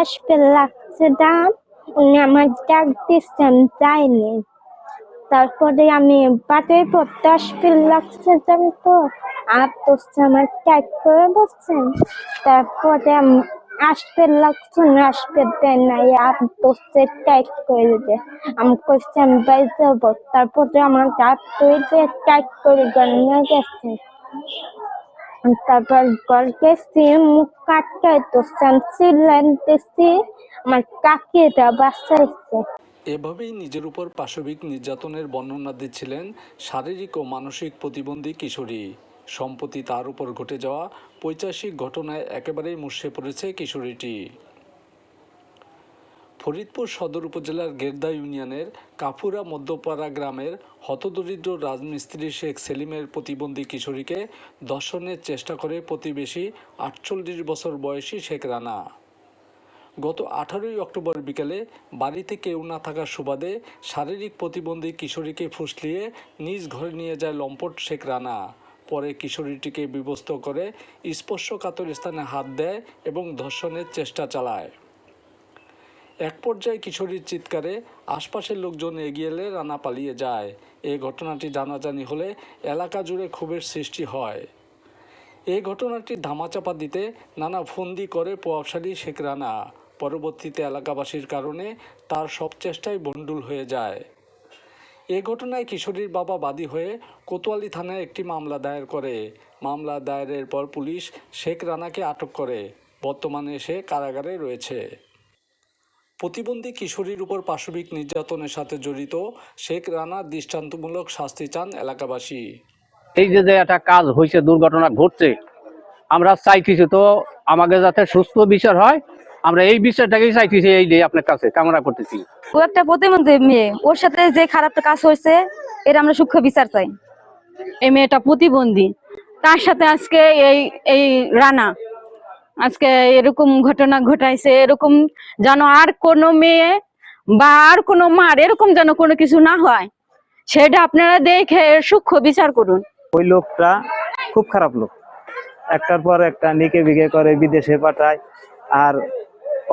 আসবে লাগছে দাম উনি আমার ডাক দিচ্ছেন যায়নি তারপরে আমি আসবে লাগছে দাম তো আর তো আমার ট্যাগ করে বসছেন তারপরে আসবে লাগছে আসবে দেয় নাই আর বসছে ট্যাগ করে দে আমি কইছি আমি বাড়ি যাব তারপরে আমার হয়ে যে ট্যাগ করে গেছে তারপর গেছি মুখ কাটতে চিল্লাইতেছি আমার কাকিটা বাঁচাইছে। এভাবেই নিজের উপর পাশবিক নির্যাতনের বর্ণনা দিচ্ছিলেন শারীরিক ও মানসিক প্রতিবন্ধী কিশোরী। সম্প্রতি তার উপর ঘটে যাওয়া পৈচাসিক ঘটনায় একেবারেই মুসে পড়েছে কিশোরীটি। ফরিদপুর সদর উপজেলার গেরদা ইউনিয়নের কাফুরা মধ্যপাড়া গ্রামের হতদরিদ্র রাজমিস্ত্রি শেখ সেলিমের প্রতিবন্ধী কিশোরীকে ধর্ষণের চেষ্টা করে প্রতিবেশী আটচল্লিশ বছর বয়সী শেখ রানা। গত আঠারোই অক্টোবর বিকেলে বাড়িতে কেউ না থাকার সুবাদে শারীরিক প্রতিবন্ধী কিশোরীকে ফুসলিয়ে নিজ ঘরে নিয়ে যায় লম্পট শেখ রানা। পরে কিশোরীটিকে বিবস্ত করে স্পর্শকাতর স্থানে হাত দেয় এবং ধর্ষণের চেষ্টা চালায়। এক পর্যায়ে কিশোরীর চিৎকারে আশপাশের লোকজন এগিয়ে এলে রানা পালিয়ে যায়। এই ঘটনাটি জানাজানি হলে এলাকা জুড়ে ক্ষোভের সৃষ্টি হয়। এই ঘটনাটি ধামাচাপা দিতে নানা ফন্দি করে প্রভাবশালী শেখ রানা। পরবর্তীতে এলাকাবাসীর কারণে তার সব চেষ্টাই বন্ডুল হয়ে যায়। এ ঘটনায় কিশোরীর বাবা বাদী হয়ে কোতোয়ালি থানায় একটি মামলা দায়ের করে। মামলা দায়েরের পর পুলিশ শেখ রানাকে আটক করে। বর্তমানে সে কারাগারে রয়েছে। প্রতিবন্ধী কিশোরীর উপর পাশবিক নির্যাতনের সাথে জড়িত শেখ রানা দৃষ্টান্তমূলক শাস্তি চান এলাকাবাসী। এই যে যে একটা কাজ হয়েছে দুর্ঘটনা ঘটছে আমরা চাইতেছি তো আমাকে যাতে সুস্থ বিচার হয় আমরা এই বিচারটাকেই চাইতেছি এই যে আপনার কাছে কামনা করতেছি। ও একটা প্রতিবন্ধী মেয়ে ওর সাথে যে খারাপ কাজ হয়েছে এর আমরা সূক্ষ্ম বিচার চাই। এই মেয়েটা প্রতিবন্ধী। তার সাথে আজকে এই এই রানা আজকে এরকম ঘটনা ঘটাইছে এরকম যেন আর কোনো মেয়ে বা আর কোনো মার এরকম যেন কোনো কিছু না হয় সেটা আপনারা দেখে সূক্ষ্ম বিচার করুন। ওই লোকটা খুব খারাপ লোক। একটার পর একটা নিকে বিকে করে বিদেশে পাঠায় আর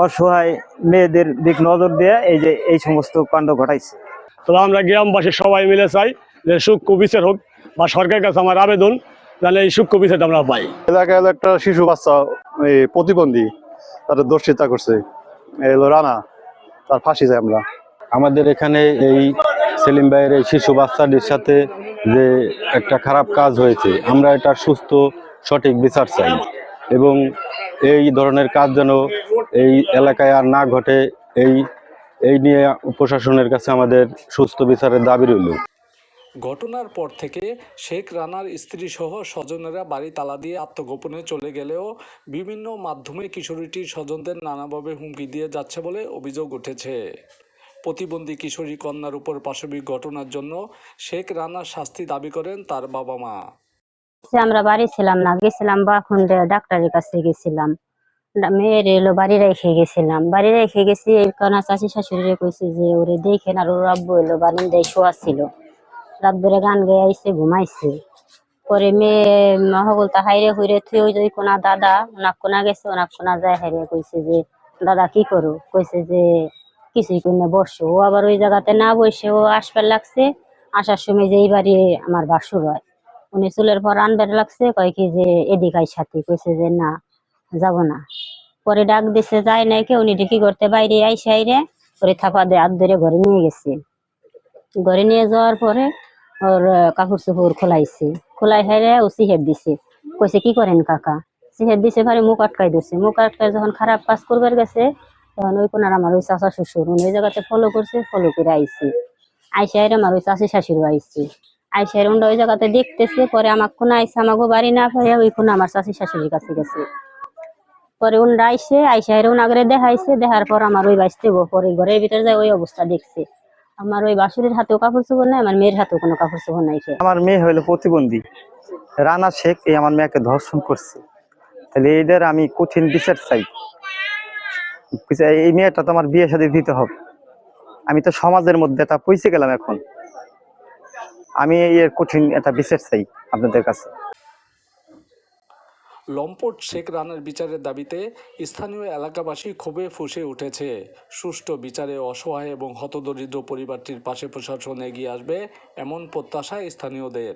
অসহায় মেয়েদের দিক নজর দিয়ে এই যে এই সমস্ত কাণ্ড ঘটাইছে। তো আমরা গ্রামবাসী সবাই মিলে চাই যে সূক্ষ্ম বিচার হোক বা সরকারের কাছে আমার আবেদন তাহলে এই সূক্ষ্ম বিচারটা আমরা পাই। এলাকায় হলো একটা শিশু বাচ্চা এই প্রতিবন্ধী তাদের দর্শিতা করছে। এই হলো রানা তার ফাঁসি যায় আমরা। আমাদের এখানে এই সেলিম ভাইয়ের এই শিশু বাচ্চাটির সাথে যে একটা খারাপ কাজ হয়েছে আমরা এটা সুস্থ সঠিক বিচার চাই। এবং এই ধরনের কাজ যেন এই এলাকায় আর না ঘটে এই এই নিয়ে প্রশাসনের কাছে আমাদের সুস্থ বিচারের দাবি রইল। ঘটনার পর থেকে শেখ রানার স্ত্রী সহ স্বজনেরা বাড়ি তালা দিয়ে আত্মগোপনে চলে গেলেও বিভিন্ন মাধ্যমে কিশোরীটির স্বজনদের নানাভাবে হুমকি দিয়ে যাচ্ছে বলে অভিযোগ উঠেছে। প্রতিবন্ধী কিশোরী কন্যার উপর পাশবিক ঘটনার জন্য শেখ রানার শাস্তি দাবি করেন তার বাবা মা। আমরা বাড়ি ছিলাম না, গেছিলাম বা বাখুন্ডে ডাক্তারের কাছে গেছিলাম। মেয়ের এলো বাড়ি রেখে গেছিলাম। বাড়ি রেখে গেছি কারণে চাষি শাশুড়ি কইছে যে, ওরে দেখেন আর ওর আব্বু এলো, বারিন্দায় শোয়া ছিল। রাত ধরে গান গেয়ে আইসে ঘুমাইছে। পরে মেয়ে হগল তা হাইরে হুইরে থুই ওই যে কোনা দাদা ওনাক কোনা গেছে ওনাক কোনা যায় হাইরে কইছে যে, দাদা, কি করো? কইছে যে, কিছুই কই না, বসো। ও আবার ওই জায়গাতে না বসে ও আসবার লাগছে। আসার সময় যে এই বাড়ি আমার বাসুর হয়। উনি চুলের পর আনবার লাগছে, কয় কি যে, এদিক আই সাথে। কইছে যে, না, যাব না। পরে ডাক দিছে, যায় নাই কে? উনি কি করতে বাইরে আইসে আইরে পরে থাপা দিয়ে হাত ধরে ঘরে নিয়ে গেছে। ঘরে নিয়ে যাওয়ার পরে ওর কাপড় চোপড় খোলাইছে। খোলাই হাইরে ও সিহের দিছে। কইছে, কি করেন কাকা? সিহের দিছে পরে মুখ আটকাই দিছে মুখ আটকাই যখন খারাপ কাজ করবার গেছে, তখন ওই কোনার আমার ওই চাচা শ্বশুর ওই জায়গাতে ফলো করছে ফলো করে আইছে। আইসে আইরে আমার ওই চাষি শাশুড়ি আইছে। আইসে উন্ডা ওই জায়গাতে দেখতেছে, পরে আমার কোন আইসে আমাকে বাড়ি না পাইয়া ওই কোন আমার চাষি শাশুড়ির কাছে গেছে। পরে উন্ডা আইসে আইসে আইরে উনাগরে দেখাইছে, দেখার পর আমার ওই বাইসতে পরে ঘরের ভিতরে যায় ওই অবস্থা দেখছে। আমার ওই বাসুরের হাতেও কাপড় চোপড় নাই, আমার মেয়ের হাতেও কোনো কাপড় চোপড় নাই আমার মেয়ে হইল প্রতিবন্ধী। রানা শেখ এই আমার মেয়েকে ধর্ষণ করছে। তাহলে এদের আমি কঠিন বিচার চাই। এই মেয়েটা তো আমার বিয়ে সাথে দিতে হবে। আমি তো সমাজের মধ্যে তা পৌঁছে গেলাম এখন। আমি এর কঠিন একটা বিচার চাই আপনাদের কাছে। লম্পট শেখ রানার বিচারের দাবিতে স্থানীয় এলাকাবাসী ক্ষোভে ফুসে উঠেছে। সুষ্ঠু বিচারে অসহায় এবং হতদরিদ্র পরিবারটির পাশে প্রশাসন এগিয়ে আসবে এমন প্রত্যাশা স্থানীয়দের।